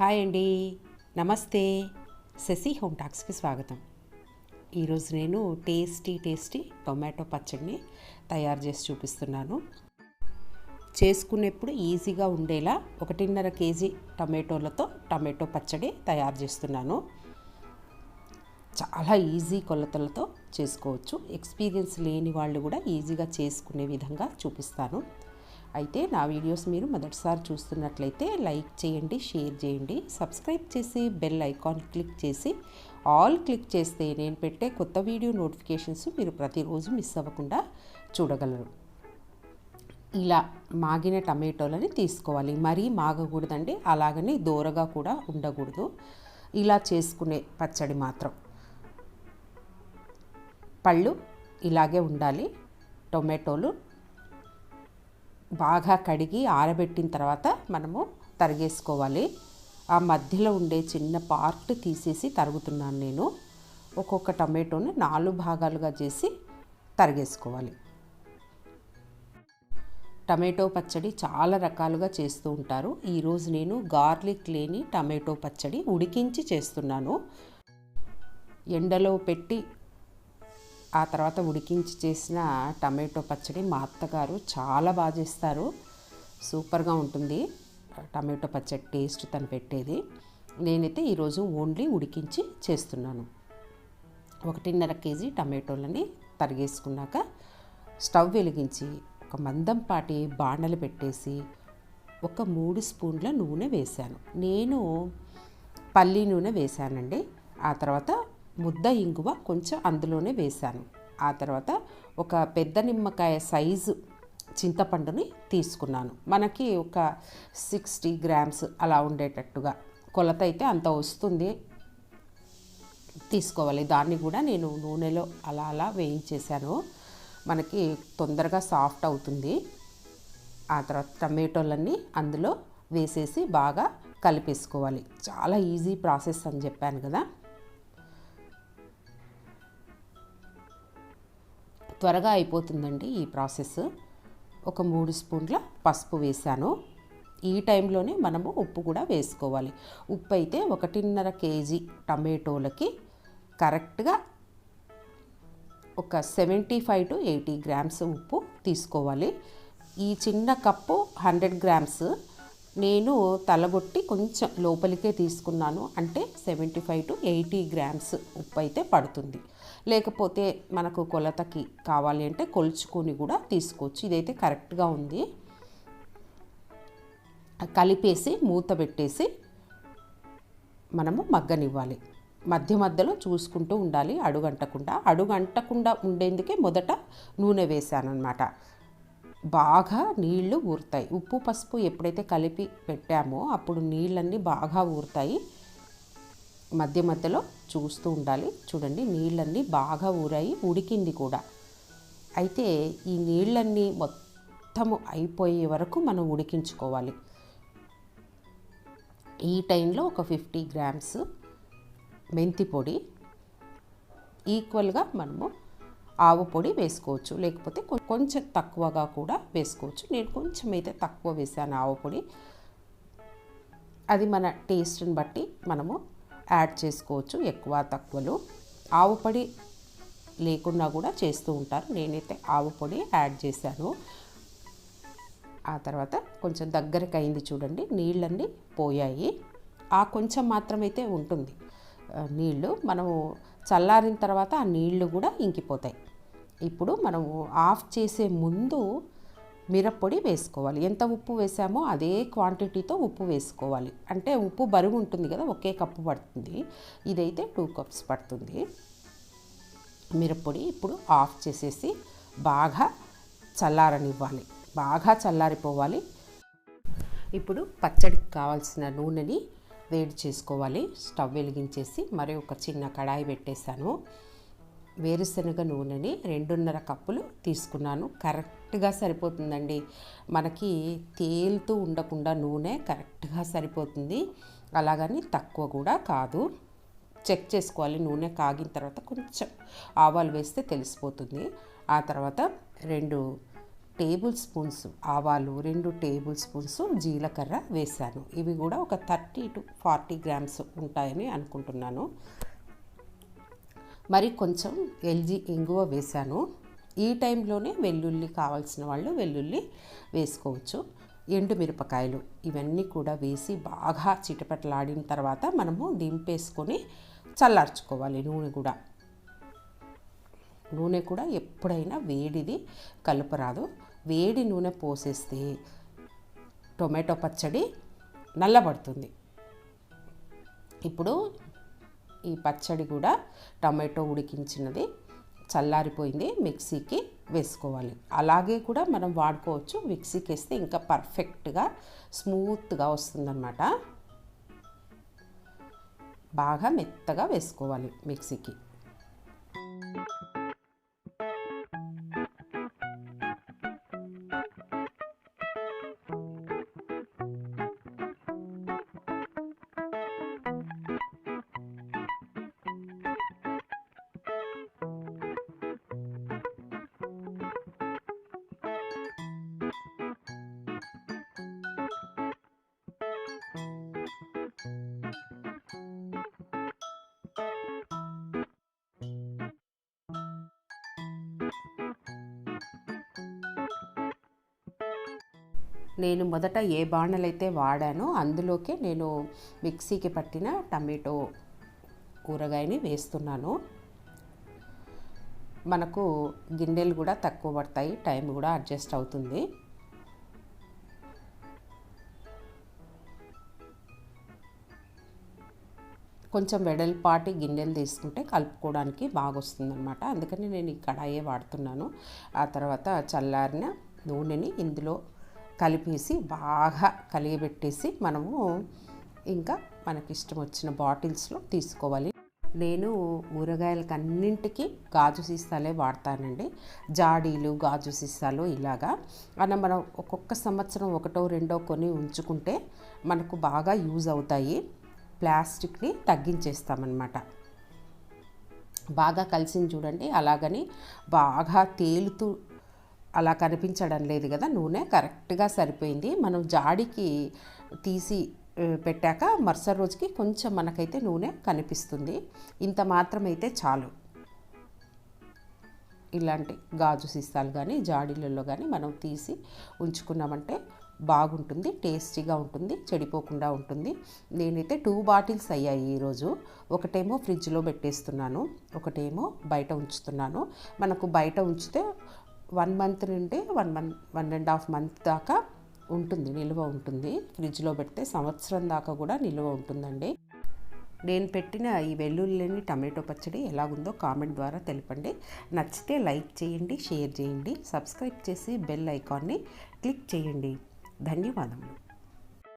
Hi అండి. నమస్తే. Shashi home టాక్స్కి స్వాగతం. ఈరోజు నేను టేస్టీ టేస్టీ టొమాటో పచ్చడిని తయారు చేసి చూపిస్తున్నాను. చేసుకునేప్పుడు ఈజీగా ఉండేలా ఒకటిన్నర కేజీ టమాటోలతో టమాటో పచ్చడి తయారు చేస్తున్నాను. చాలా ఈజీ కొలతలతో చేసుకోవచ్చు. ఎక్స్పీరియన్స్ లేని వాళ్ళు కూడా ఈజీగా చేసుకునే విధంగా చూపిస్తాను. అయితే నా వీడియోస్ మీరు మొదటిసారి చూస్తున్నట్లయితే లైక్ చేయండి షేర్ చేయండి సబ్స్క్రైబ్ చేసి బెల్ ఐకాన్ క్లిక్ చేసి ఆల్ క్లిక్ చేస్తే నేను పెట్టే కొత్త వీడియో నోటిఫికేషన్స్ మీరు ప్రతిరోజు మిస్ అవ్వకుండా చూడగలరు. ఇలా మాగిన టమాటోలని తీసుకోవాలి. మరీ మాగకూడదండి అలాగని దూరగా కూడా ఉండకూడదు. ఇలా చేసుకునే పచ్చడి మాత్రం. పళ్ళు ఇలాగే ఉండాలి. టొమాటోలు బాగా కడిగి ఆరబెట్టిన తర్వాత మనము తరిగేసుకోవాలి. ఆ మధ్యలో ఉండే చిన్న పార్ట్ తీసేసి తరుగుతున్నాను నేను. ఒక్కొక్క టమాటోని నాలుగు భాగాలుగా చేసి తరిగేసుకోవాలి. టమాటో పచ్చడి చాలా రకాలుగా చేస్తూ ఉంటారు. ఈరోజు నేను గార్లిక్ లేని టమాటో పచ్చడి ఉడికించి చేస్తున్నాను. ఎండలో పెట్టి ఆ తర్వాత ఉడికించి చేసిన టమాటో పచ్చడి మా అత్తగారు చాలా బాగా చేస్తారు. సూపర్గా ఉంటుంది. టమాటో పచ్చడి టేస్ట్ తను పెట్టేది. నేనైతే ఈరోజు ఓన్లీ ఉడికించి చేస్తున్నాను. ఒకటిన్నర కేజీ టమాటోలని తరిగేసుకున్నాక స్టవ్ వెలిగించి ఒక మందంపాటి బాండలు పెట్టేసి ఒక మూడు స్పూన్ల నూనె వేశాను. నేను పల్లి నూనె వేశానండి. ఆ తర్వాత ముద్ద ఇంగువ కొంచెం అందులోనే వేశాను. ఆ తర్వాత ఒక పెద్ద నిమ్మకాయ సైజు చింతపండుని తీసుకున్నాను. మనకి ఒక సిక్స్టీ గ్రామ్స్ అలా ఉండేటట్టుగా. కొలత అయితే అంత వస్తుంది. తీసుకోవాలి. దాన్ని కూడా నేను నూనెలో అలా అలా వేయించేశాను. మనకి తొందరగా సాఫ్ట్ అవుతుంది. ఆ తర్వాత టమాటోలన్నీ అందులో వేసేసి బాగా కలిపేసుకోవాలి. చాలా ఈజీ ప్రాసెస్ అని చెప్పాను కదా. త్వరగా అయిపోతుందండి ఈ ప్రాసెస్. ఒక మూడు స్పూన్ల పసుపు వేసాను ఈ టైంలోనే మనము ఉప్పు కూడా వేసుకోవాలి. ఉప్పు అయితే ఒకటిన్నర కేజీ టమాటోలకి కరెక్ట్గా ఒక seventy five to eighty grams ఉప్పు తీసుకోవాలి. ఈ చిన్న కప్పు హండ్రెడ్ గ్రామ్స్ నేను తలగొట్టి కొంచెం లోపలికే తీసుకున్నాను. అంటే seventy five to eighty grams ఉప్పు అయితే పడుతుంది. లేకపోతే మనకు కొలతకి కావాలి అంటే కొలుచుకొని కూడా తీసుకోవచ్చు. ఇదైతే కరెక్ట్గా ఉంది. కలిపేసి మూత పెట్టేసి మనము మగ్గనివ్వాలి. మధ్య మధ్యలో చూసుకుంటూ ఉండాలి అడుగంటకుండా. అడుగంటకుండా ఉండేందుకే మొదట నూనె వేసాను అనమాట బాగా నీళ్ళు ఊరుతాయి. ఉప్పు పసుపు ఎప్పుడైతే కలిపి పెట్టామో అప్పుడు నీళ్ళన్నీ బాగా ఊరుతాయి. మధ్య మధ్యలో చూస్తూ ఉండాలి. చూడండి నీళ్ళన్నీ బాగా ఊరాయి ఉడికింది కూడా. అయితే ఈ నీళ్ళన్నీ మొత్తము అయిపోయే వరకు మనం ఉడికించుకోవాలి. ఈ టైంలో ఒక ఫిఫ్టీ గ్రామ్స్ మెంతి పొడి. ఈక్వల్గా మనము ఆవు పొడి వేసుకోవచ్చు. లేకపోతే కొంచెం తక్కువగా కూడా వేసుకోవచ్చు. నేను కొంచెం అయితే తక్కువ వేసాను ఆవు పొడి. అది మన టేస్ట్ని బట్టి మనము యాడ్ చేసుకోవచ్చు ఎక్కువ తక్కువలో. ఆవు పొడి లేకుండా కూడా చేస్తూ ఉంటారు. నేనైతే ఆవు పొడి యాడ్ చేశాను. ఆ తర్వాత కొంచెం దగ్గరకు అయింది చూడండి. నీళ్ళన్నీ పోయాయి. ఆ కొంచెం మాత్రమైతే ఉంటుంది. నీళ్ళు మనము చల్లారిన తర్వాత ఆ నీళ్ళు కూడా ఇంకిపోతాయి. ఇప్పుడు మనము ఆఫ్ చేసే ముందు మిరప్పొడి వేసుకోవాలి. ఎంత ఉప్పు వేసామో అదే క్వాంటిటీతో ఉప్పు వేసుకోవాలి. అంటే ఉప్పు బరువు ఉంటుంది కదా ఒకే కప్పు పడుతుంది. ఇదైతే టూ కప్స్ పడుతుంది. మిరప్పొడి ఇప్పుడు ఆఫ్ చేసేసి బాగా చల్లారనివ్వాలి. బాగా చల్లారిపోవాలి. ఇప్పుడు పచ్చడికి కావాల్సిన నూనెని వేడి చేసుకోవాలి. స్టవ్ వెలిగించేసి మరి ఒక చిన్న కడాయి పెట్టేశాను. వేరుశనగ నూనెని రెండున్నర కప్పులు తీసుకున్నాను. కరెక్ట్గా సరిపోతుందండి. మనకి తేలుతూ ఉండకుండా నూనె కరెక్ట్గా సరిపోతుంది. అలాగని తక్కువ కూడా కాదు. చెక్ చేసుకోవాలి. నూనె కాగిన తర్వాత కొంచెం ఆవాలు వేస్తే తెలిసిపోతుంది. ఆ తర్వాత రెండు టేబుల్ స్పూన్స్ ఆవాలు రెండు టేబుల్ స్పూన్స్ జీలకర్ర వేశాను. ఇవి కూడా ఒక థర్టీ టు ఫార్టీ గ్రామ్స్ ఉంటాయని అనుకుంటున్నాను. మరి కొంచెం ఎల్జీ ఇంగువ వేశాను. ఈ టైంలోనే వెల్లుల్లి కావాల్సిన వాళ్ళు వెల్లుల్లి వేసుకోవచ్చు. ఎండు మిరపకాయలు ఇవన్నీ కూడా వేసి బాగా చిటపటలాడిన తర్వాత మనము దింపేసుకొని చల్లార్చుకోవాలి నూనె కూడా. నూనె కూడా ఎప్పుడైనా వేడిది కలుపరాదు వేడి నూనె పోసేస్తే టొమాటో పచ్చడి నల్లబడుతుంది. ఇప్పుడు ఈ పచ్చడి కూడా టమాటో ఉడికించినది. చల్లారిపోయింది మిక్సీకి వేసుకోవాలి. అలాగే కూడా మనం వాడుకోవచ్చు మిక్సీకి వేస్తే ఇంకా పర్ఫెక్ట్గా స్మూత్గా వస్తుందన్నమాట. బాగా మెత్తగా వేసుకోవాలి మిక్సీకి. నేను మొదట ఏ బాణలైతే వాడానో అందులోకే నేను మిక్సీకి పట్టిన టమాటో కూరగాయని వేస్తున్నాను. మనకు గిన్నెలు కూడా తక్కువ పడతాయి టైం కూడా అడ్జస్ట్ అవుతుంది. కొంచెం వెడల్పాటి గిన్నెలు తీసుకుంటే కలుపుకోవడానికి బాగా వస్తుందన్నమాట అందుకని నేను ఈ కడాయే వాడుతున్నాను. ఆ తర్వాత చల్లారిన నూనెని ఇందులో కలిపేసి బాగా కలిగిపెట్టేసి మనము ఇంకా మనకి ఇష్టం వచ్చిన బాటిల్స్లో తీసుకోవాలి. నేను ఊరగాయలకి అన్నింటికి గాజు సీసాలే వాడతానండి. జాడీలు గాజు సీసాలు ఇలాగా. అలా మనం ఒక్కొక్క సంవత్సరం ఒకటో రెండో కొని ఉంచుకుంటే మనకు బాగా యూజ్ అవుతాయి. ప్లాస్టిక్ని తగ్గించేస్తామన్నమాట. బాగా కలిసింది చూడండి. అలాగని బాగా తేలుతూ అలా కనిపించడం లేదు కదా నూనె కరెక్ట్గా సరిపోయింది. మనం జాడికి తీసి పెట్టాక మరుసటి రోజుకి కొంచెం మనకైతే నూనె కనిపిస్తుంది. ఇంత మాత్రమైతే చాలు. ఇలాంటి గాజు సీసాలు కానీ జాడీలలో కానీ మనం తీసి ఉంచుకున్నామంటే బాగుంటుంది టేస్టీగా ఉంటుంది చెడిపోకుండా ఉంటుంది. నేనైతే టూ బాటిల్స్ అయ్యాయి ఈరోజు. ఒకటేమో ఫ్రిడ్జ్లో పెట్టేస్తున్నాను ఒకటేమో బయట ఉంచుతున్నాను. మనకు బయట ఉంచితే వన్ మంత్ నుండి one month one and half month దాకా ఉంటుంది నిల్వ ఉంటుంది. ఫ్రిడ్జ్లో పెడితే సంవత్సరం దాకా కూడా నిల్వ ఉంటుందండి. నేను పెట్టిన ఈ వెల్లుల్లిని టమాటో పచ్చడి ఎలాగుందో కామెంట్ ద్వారా తెలపండి. నచ్చితే లైక్ చేయండి షేర్ చేయండి సబ్స్క్రైబ్ చేసి బెల్ ఐకాన్ని క్లిక్ చేయండి. ధన్యవాదములు.